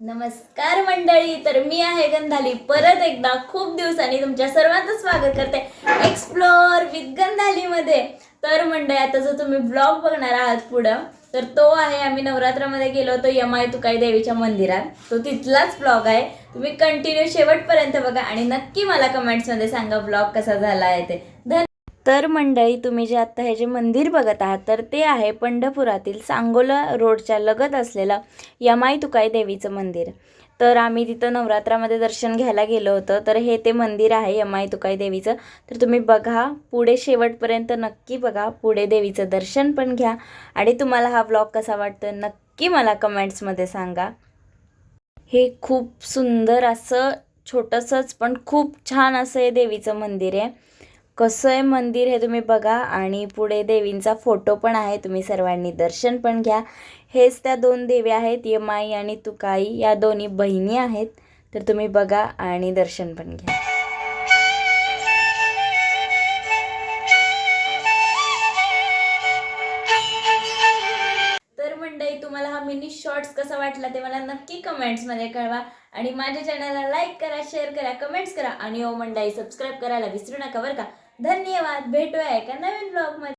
नमस्कार मंडळी तर मी आहे गंधाली. परत एकदा खूप दिवसांनी तुमच्या सर्वांचं स्वागत करते. एक्सप्लोअर विथ गंधालीमध्ये. तर मंडळी आता जो तुम्ही ब्लॉग बघणार आहात पुढं तर तो आहे आम्ही नवरात्रामध्ये गेलो होतो यमाय तुकाई देवीच्या मंदिरात. तो तिथलाच ब्लॉग आहे. तुम्ही कंटिन्यू शेवटपर्यंत बघा आणि नक्की मला कमेंट्समध्ये सांगा ब्लॉग कसा झाला आहे ते. धन्यवाद. तर मंडळी तुम्ही जे आत्ता हे जे मंदिर बघत आहात तर ते आहे पंढरपुरातील सांगोला रोडच्या लगत असलेलं यमाई तुकाई देवीचं मंदिर. तर आम्ही तिथं नवरात्रामध्ये दर्शन घ्यायला गेलो होतं तर हे ते मंदिर आहे यमाई तुकाई देवीचं. तर तुम्ही बघा पुढे शेवटपर्यंत नक्की बघा पुढे देवीचं दर्शन पण घ्या. आणि तुम्हाला हा ब्लॉग कसा वाटतो नक्की मला कमेंट्समध्ये सांगा. हे खूप सुंदर असं छोटंसंच पण खूप छान असं हे देवीचं मंदिर आहे. कसं आहे मंदिर हे तुम्ही बघा आणि पुढे देवींचा फोटो पण आहे. तुम्ही सर्वांनी दर्शन पण घ्या. हेच त्या दोन देवी आहेत यमाई आणि तुकाई. या दोन्ही बहिणी आहेत. तर तुम्ही बघा आणि दर्शन पण घ्या. तर मंडळी तुम्हाला हा मिनी शॉर्ट्स कसा वाटला ते मला नक्की कमेंट्समध्ये कळवा. आणि माझ्या चॅनलला लाईक करा शेअर करा कमेंट्स करा. आणि ओ मंडळी सबस्क्राईब करायला विसरू नका बरं का. धन्यवाद. भेटूया एका नवीन ब्लॉगमध्ये